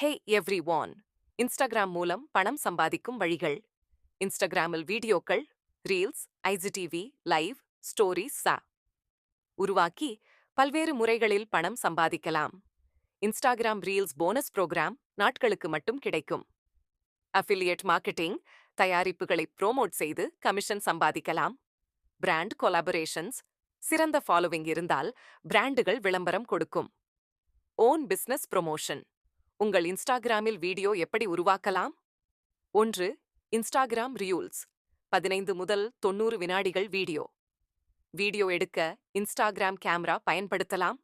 ஹே every one Instagram மூலம் பணம் சம்பாதிக்கும் வழிகள். இன்ஸ்டாகிராமில் வீடியோக்கள் ரீல்ஸ் ஐஜிடிவி லைவ் ஸ்டோரிஸ் சா. உருவாக்கி பல்வேறு முறைகளில் பணம் சம்பாதிக்கலாம். இன்ஸ்டாகிராம் ரீல்ஸ் போனஸ் புரோகிராம் நாட்களுக்கு மட்டும் கிடைக்கும். அஃபிலியேட் மார்க்கெட்டிங் தயாரிப்புகளை ப்ரோமோட் செய்து கமிஷன் சம்பாதிக்கலாம். பிராண்ட் கொலாபரேஷன்ஸ் சிறந்த ஃபாலோவிங் இருந்தால் பிராண்டுகள் விளம்பரம் கொடுக்கும். ஓன் பிசினஸ் ப்ரொமோஷன் உங்கள் இன்ஸ்டாகிராமில் வீடியோ எப்படி உருவாக்கலாம்? ஒன்று இன்ஸ்டாகிராம் ரியூல்ஸ் பதினைந்து முதல் தொண்ணூறு வினாடிகள் வீடியோ. வீடியோ எடுக்க இன்ஸ்டாகிராம் கேமரா பயன்படுத்தலாம்.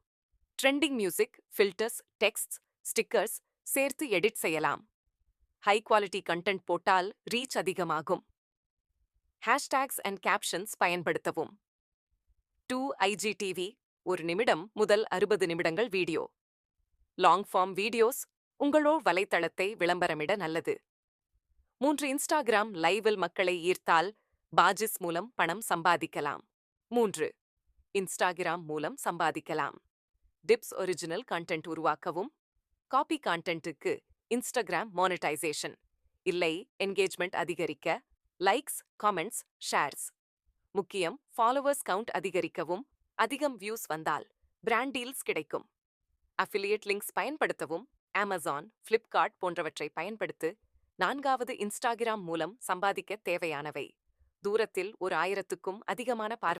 Trending music filters text stickers சேர்த்து எடிட் செய்யலாம். ஹை குவாலிட்டி கண்டென்ட் போட்டால் ரீச் அதிகமாகும். ஹேஷ்டேக்ஸ் அண்ட் கேப்ஷன்ஸ் பயன்படுத்தவும். டூ ஐஜிடிவி ஒரு நிமிடம் முதல் அறுபது நிமிடங்கள் வீடியோ. லாங் ஃபார்ம் வீடியோஸ் உங்களோ வலைத்தளத்தை விளம்பரமிட நல்லது. மூன்று இன்ஸ்டாகிராம் லைவில் மக்களை ஈர்த்தால் பாஜிஸ் மூலம் பணம் சம்பாதிக்கலாம். மூன்று இன்ஸ்டாகிராம் மூலம் சம்பாதிக்கலாம். டிப்ஸ் ஒரிஜினல் கண்டென்ட் உருவாக்கவும் காப்பி கான்டென்ட்டுக்கு இன்ஸ்டாகிராம் மானிட்டைசேஷன் இல்லை என்கேஜ்மெண்ட் அதிகரிக்க லைக்ஸ் காமெண்ட்ஸ் ஷேர்ஸ். முக்கியம் ஃபாலோவர்ஸ் கவுண்ட் அதிகரிக்கவும் அதிகம் வியூஸ் வந்தால் பிராண்ட் டீல்ஸ் கிடைக்கும். அஃபிலியேட் லிங்க்ஸ் பயன்படுத்தவும் அமேசான் ஃப்ளிப்கார்ட் போன்றவற்றை பயன்படுத்து நான்காவது இன்ஸ்டாகிராம் மூலம் சம்பாதிக்க தேவையானவை. தூரத்தில் ஒரு ஆயிரத்துக்கும் அதிகமான பார்வை